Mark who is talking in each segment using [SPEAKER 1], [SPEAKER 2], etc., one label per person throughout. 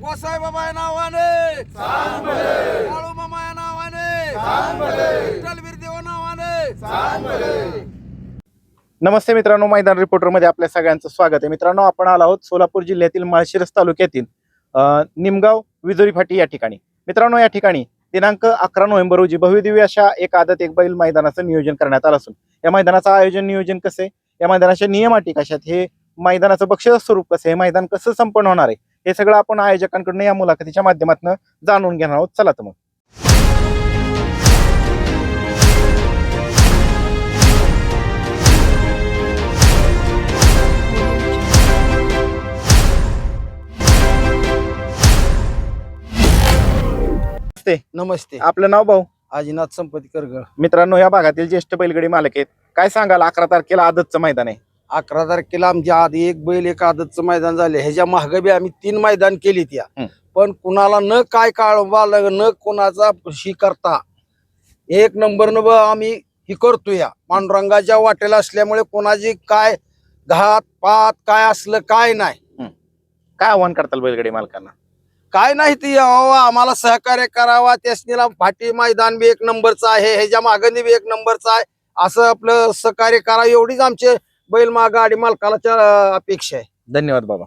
[SPEAKER 1] गोसाई बाबा या नावाने. काळू मामा या नावाने. विठ्ठल देव नावाने.
[SPEAKER 2] नमस्ते मित्रांनो मैदान रिपोर्टरमध्ये आपल्या सगळ्यांचं स्वागत आहे. मित्रांनो आपण आलो आहोत सोलापूर जिल्ह्यातील माळशिरस तालुक्यातील अ, निमगाव विजोरी फाटी या ठिकाणी. मित्रांनो या ठिकाणी दिनांक अकरा नोव्हेंबर रोजी भव्यदिव्य अशा एक आदत एक बैल मैदानाचं नियोजन करण्यात आलं असून या मैदानाचं आयोजन नियोजन कसे या मैदानाच्या नियम अटी कशात? हे मैदानाचं बक्षीस स्वरूप कसं हे मैदान कसं संपन्न होणार आहे? हे सगळं आपण आयोजकांकडून या मुलाखतीच्या माध्यमातून जाणून घेणार आहोत. चला तर मग.
[SPEAKER 1] नमस्ते.
[SPEAKER 2] आपलं नाव भाऊ?
[SPEAKER 1] आजीनाथ संपती करगळ.
[SPEAKER 2] मित्रांनो या भागातील ज्येष्ठ बैलगाडी मालक आहेत. काय सांगाल? अकरा तारखेला आदतचं मैदान आहे.
[SPEAKER 1] अकरा तारखेला आमच्या आधी एक बैल एक आदतचं मैदान झाले. ह्याच्या माग बी आम्ही तीन मैदान केली त्या. पण कुणाला न काय काळ न कुणाचा ही करता एक नंबर न आम्ही ही करतो या. पांडुरंगाच्या वाटेला असल्यामुळे कोणाची काय घात पात काय असलं काय नाही.
[SPEAKER 2] काय आव्हान करताल बैलगाडी मालकांना?
[SPEAKER 1] काय नाही ती आम्हाला सहकार्य करावा त्यासनीला फाटी मैदान बी एक नंबरचं आहे ह्याच्या मागणी बी एक नंबरचं आहे. असं आपलं सहकार्य करावं एवढीच आमचे बैल मा गाडी मालकाला अपेक्षा आहे.
[SPEAKER 2] धन्यवाद बाबा.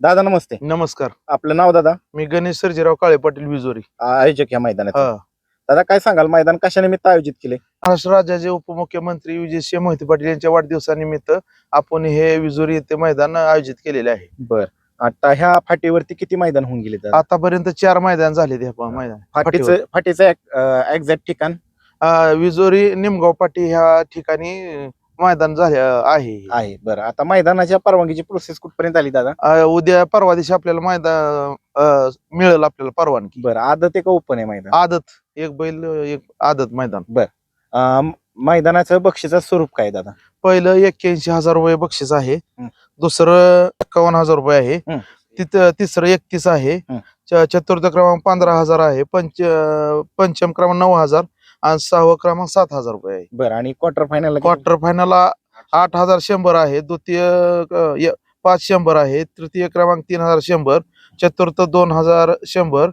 [SPEAKER 2] दादा नमस्ते.
[SPEAKER 3] नमस्कार.
[SPEAKER 2] आपलं नाव दादा?
[SPEAKER 3] मी गणेश सर्जीराव काळे पाटील विजोरी.
[SPEAKER 2] आयोजक या मैदानात
[SPEAKER 3] हा.
[SPEAKER 2] दादा काय सांगाल? मैदान कशा निमित्त आयोजित केले?
[SPEAKER 3] महाराष्ट्र राज्याचे उपमुख्यमंत्री विजयसिंह मोहिते पाटील यांच्या वाढदिवसानिमित्त आपण हे विजोरी येथे मैदान आयोजित केलेले आहे.
[SPEAKER 2] बर. आता ह्या फाटीवरती किती मैदान होऊन गेले दादा?
[SPEAKER 3] आतापर्यंत चार मैदान झाले मैदान.
[SPEAKER 2] फाटीचं फाटीचं एक्झॅक्ट ठिकाण?
[SPEAKER 3] विजोरी निमगाव पाटी ह्या ठिकाणी मैदान झाले आहे.
[SPEAKER 2] आहे बरं. आता मैदानाच्या परवानगीची प्रोसेस कुठपर्यंत आली दादा?
[SPEAKER 3] अं, उद्या परवा दिवशी आपल्याला मैदान अं, मिळेल आपल्याला परवानगी.
[SPEAKER 2] बरं आदत एक ओपन आहे मैदान.
[SPEAKER 3] आदत एक बैल एक आदत मैदान.
[SPEAKER 2] अं, मैदानाचं बक्षीचं स्वरूप काय दादा?
[SPEAKER 3] पहिलं एक्क्याऐंशी हजार रुपये बक्षीस आहे.
[SPEAKER 2] हं.
[SPEAKER 3] दुसरं एक्कावन्न हजार रुपये आहे.
[SPEAKER 2] हं.
[SPEAKER 3] तिथं तिसरं एकतीस आहे.
[SPEAKER 2] हं.
[SPEAKER 3] च- चतुर्थ क्रमांक पंधरा हजार आहे. पंच पंचम क्रमांक नऊ हजार. आणि सहावं क्रमांक सात हजार रुपये आहे.
[SPEAKER 2] बरं आणि क्वार्टर फायनल
[SPEAKER 3] क्वार्टर फायनल आठ हजार शंभर आहे द्वितीय अं, य- पाच शंभर आहे तृतीय क्रमांक तीन हजार शंभर चतुर्थ दोन हजार शंभर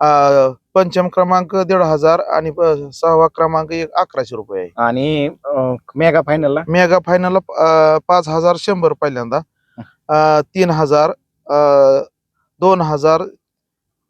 [SPEAKER 3] अं, पंचम क्रमांक दीड हजार आणि प- सहावा क्रमांक एक अकराशे रुपये आहे.
[SPEAKER 2] आणि मेगा फायनलला
[SPEAKER 3] मेगा फायनल पाच हजार शंभर पहिल्यांदा अं, तीन हजार अं, दोन हजार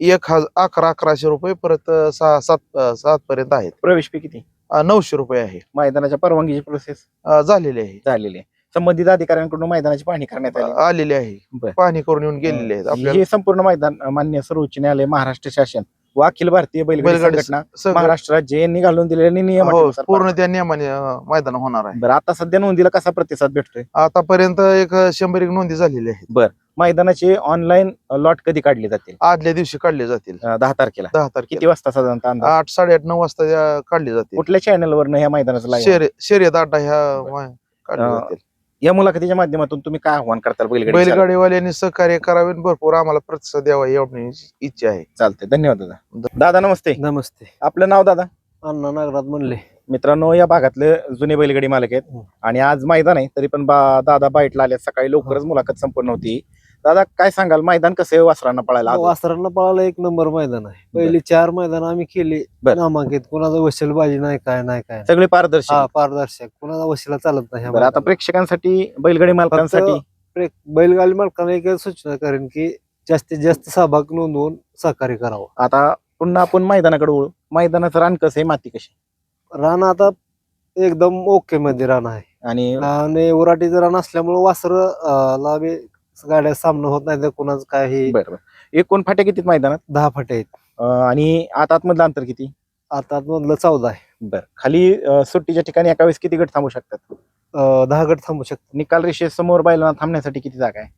[SPEAKER 3] एक हजार अकरा अकराशे रुपये परत सहा सात सात पर्यंत आहेत.
[SPEAKER 2] प्रवेश फी किती?
[SPEAKER 3] अं, नऊशे रुपये आहे.
[SPEAKER 2] मैदानाच्या परवानगीची प्रोसेस
[SPEAKER 3] अं, झालेले आहे.
[SPEAKER 2] झालेली आहे. संबंधित अधिकाऱ्यांकडून मैदानाची पाहणी करण्यात आली.
[SPEAKER 3] आलेले आहे.
[SPEAKER 2] बर.
[SPEAKER 3] पाहणी करून येऊन गेलेले आहेत आपल्याला.
[SPEAKER 2] हे संपूर्ण मैदान मान्य सर्वोच्च न्यायालय महाराष्ट्र शासन व अखिल भारतीय बैलगाडी
[SPEAKER 3] बैलगाडी
[SPEAKER 2] संघटना
[SPEAKER 3] सगळं-
[SPEAKER 2] महाराष्ट्र राज्य यांनी घालून दिलेले नियम
[SPEAKER 3] हो पूर्ण
[SPEAKER 2] पार
[SPEAKER 3] त्या नियमाने अं, मैदान होणार आहे.
[SPEAKER 2] बरं आता सध्या नोंदीला कसा प्रतिसाद भेटतोय?
[SPEAKER 3] आतापर्यंत एक शंभर एक नोंदी झालेल्या आहेत.
[SPEAKER 2] मैदानाचे ऑनलाईन लॉट कधी काढले जातील?
[SPEAKER 3] आदल्या दिवशी काढले जातील.
[SPEAKER 2] अं, दहा तारखेला.
[SPEAKER 3] दहा
[SPEAKER 2] किती
[SPEAKER 3] तारखेला
[SPEAKER 2] वाजता साधारणतः अंदाज?
[SPEAKER 3] आठ साडेआठ नऊ वाजता त्या काढले जातील.
[SPEAKER 2] कुठल्या चॅनल वरनं ह्या मैदानाचं
[SPEAKER 3] शर्य- शर्यत अड्डा ह्या मा- काढले
[SPEAKER 2] अं,
[SPEAKER 3] जातील.
[SPEAKER 2] या मुलाखतीच्या माध्यमातून तुम्ही काय आव्हान करताल बैलगाडी?
[SPEAKER 3] बैलगाडीवाल्यांनी सहकार्य करावे आणि भरपूर आम्हाला प्रतिसाद द्यावा एवढी इच्छा आहे.
[SPEAKER 2] चालतंय. धन्यवाद दादा. दादा नमस्ते.
[SPEAKER 1] नमस्ते.
[SPEAKER 2] आपलं नाव दादा?
[SPEAKER 1] अण्णा नागरात म्हणले
[SPEAKER 2] मित्रांनो या भागातले जुने बैलगाडी मालक आहेत.
[SPEAKER 1] हं.
[SPEAKER 2] आणि आज मैदान आहे तरी पण बा- दादा बाईटला आले सकाळी लवकरच मुलाखत संपन्न होती. दादा काय सांगाल? मैदान कसं आहे वासरांना पळायला आज?
[SPEAKER 4] वासरांना पळायला एक नंबर मैदान आहे. पहिली चार मैदान आम्ही केली
[SPEAKER 2] बर.
[SPEAKER 4] नामांकित. कुणाचा वशीलबाजी नाही काय नाही काय
[SPEAKER 2] सगळे पारदर्शक.
[SPEAKER 4] हा. पारदर्शक. कुणाचा वशिला चालत नाही ह्या
[SPEAKER 2] बरं आता
[SPEAKER 4] मैदानात.
[SPEAKER 2] प्रेक्षकांसाठी बैलगाडी मालकांसाठी?
[SPEAKER 4] प्रे- बैलगाडी मालकांना एक सूचना करेन की जास्तीत जास्त सहभाग नोंदवून सहकार्य करावं.
[SPEAKER 2] आता पुन्हा आपण मैदानाकडे वळू. मैदानाचं रान कसं आहे? माती कशी?
[SPEAKER 4] रान आता एकदम ओके मध्ये रान आहे.
[SPEAKER 2] आणि
[SPEAKER 4] आणि उराटीचं रान असल्यामुळे वासर ला बी गाड्या सामना होत नाही तर कुणाचं काय हे
[SPEAKER 2] बरं बरं. एकूण फाट्या किती मैदानात?
[SPEAKER 4] दहा फाटे आहेत.
[SPEAKER 2] अं, आणि आता आतमधलं अंतर किती?
[SPEAKER 4] आता मधलं चौदा आहे.
[SPEAKER 2] बरं. खाली अं, सुट्टीच्या ठिकाणी एका वेळेस किती गट थांबू शकतात?
[SPEAKER 4] अं, दहा गट थांबू शकतात.
[SPEAKER 2] निकाल रेषेसमोर बैलांना थांबण्यासाठी किती जागा आहे?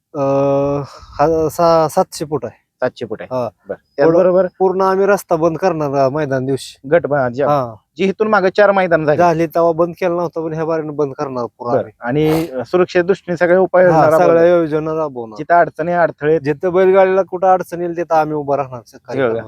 [SPEAKER 4] हा- सातशे फूट आहे.
[SPEAKER 2] सातशे फूट आहे.
[SPEAKER 4] हा.
[SPEAKER 2] बरं. त्याचबरोबर
[SPEAKER 4] पूर्ण आम्ही रस्ता बंद करणार मैदान दिवशी.
[SPEAKER 2] गट ब- जे
[SPEAKER 4] हा.
[SPEAKER 2] जी इथून मागे चार मैदान झाले.
[SPEAKER 4] झाली तेव्हा बंद केला नव्हता पण ह्या बारीने बंद करणार पूर्ण
[SPEAKER 2] बरं. आणि सुरक्षेच्या दृष्टीने सगळे उपाय
[SPEAKER 4] हा. सगळ्या योजना राबवणार.
[SPEAKER 2] जिथं अडचणी अडथळे
[SPEAKER 4] जिथं बैलगाडीला कुठं अडचण येईल तिथं आम्ही उभं राहणार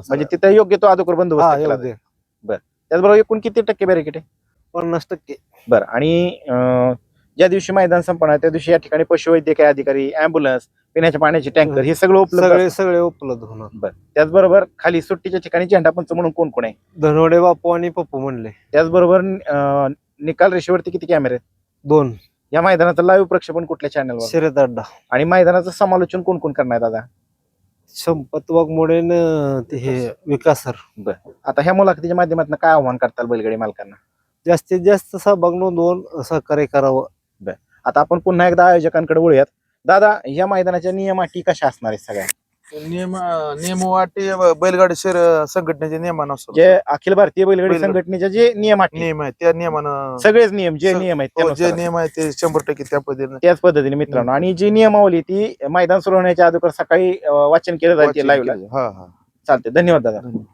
[SPEAKER 2] म्हणजे. तिथे योग्य तो अगोदर बंदोबस्त
[SPEAKER 4] हा
[SPEAKER 2] केला
[SPEAKER 4] एवढे
[SPEAKER 2] जाईल. त्याचबरोबर एकूण किती टक्के बॅरिकेट आहे?
[SPEAKER 4] पन्नास टक्के.
[SPEAKER 2] बरं. आणि अं, ज्या दिवशी मैदान संपणार त्या दिवशी या ठिकाणी पशुवैद्यकीय अधिकारी अँब्युलन्स पिण्याच्या पाण्याचे टँकर हे सगळं उपलब्ध
[SPEAKER 4] सगळे सगळे उपलब्ध होणार.
[SPEAKER 2] बरं. त्याचबरोबर खाली सुट्टीच्या ठिकाणी झेंडापंच म्हणून कोण कोण आहे?
[SPEAKER 4] धनवडे बापू आणि पप्पू म्हणले.
[SPEAKER 2] त्याचबरोबर अं, निकाल रेषेवरती किती कॅमेरे आहेत?
[SPEAKER 4] दोन.
[SPEAKER 2] या मैदानाचं लाईव्ह प्रक्षेपण कुठल्या चॅनलवर
[SPEAKER 4] शर्यत अड्डा.
[SPEAKER 2] आणि मैदानाचं समालोचन कोण कोण करणार दादा?
[SPEAKER 4] संपत वाघमोडे न ते हे विकास सर
[SPEAKER 2] आता ह्या मुलाखतीच्या माध्यमातून काय आव्हान करताल बैलगाडी मालकांना?
[SPEAKER 4] जास्तीत जास्त सहभाग नोंदवून सहकार्य करावं.
[SPEAKER 2] आता आपण पुन्हा एकदा आयोजकांकडे वळूयात. दादा या मैदानाच्या नियम अटी कशा असणार आहेत सगळ्या?
[SPEAKER 3] नियम नियम वाटे बैलगाडी शहर संघटनेच्या नियमानुसार
[SPEAKER 2] जे अखिल भारतीय बैलगाडी
[SPEAKER 3] बैलगाडी-
[SPEAKER 2] संघटनेचे जे नियम अटी
[SPEAKER 3] नियम आहे त्या नियमानं
[SPEAKER 2] सगळेच नियम जे नियम आहेत
[SPEAKER 3] हो, जे
[SPEAKER 2] त्यानुसार.
[SPEAKER 3] नियम आहे ते शंभर टक्के त्या पद्धतीने.
[SPEAKER 2] त्याच पद्धतीने मित्रांनो. आणि जी नियमावली ती मैदान सुरू होण्याच्या अगोदर सकाळी अं, वाचन केलं
[SPEAKER 3] वाचन
[SPEAKER 2] लाईव्हला
[SPEAKER 3] केलं. हा हा.
[SPEAKER 2] चालते धन्यवाद दादा.
[SPEAKER 3] धन्यवाद.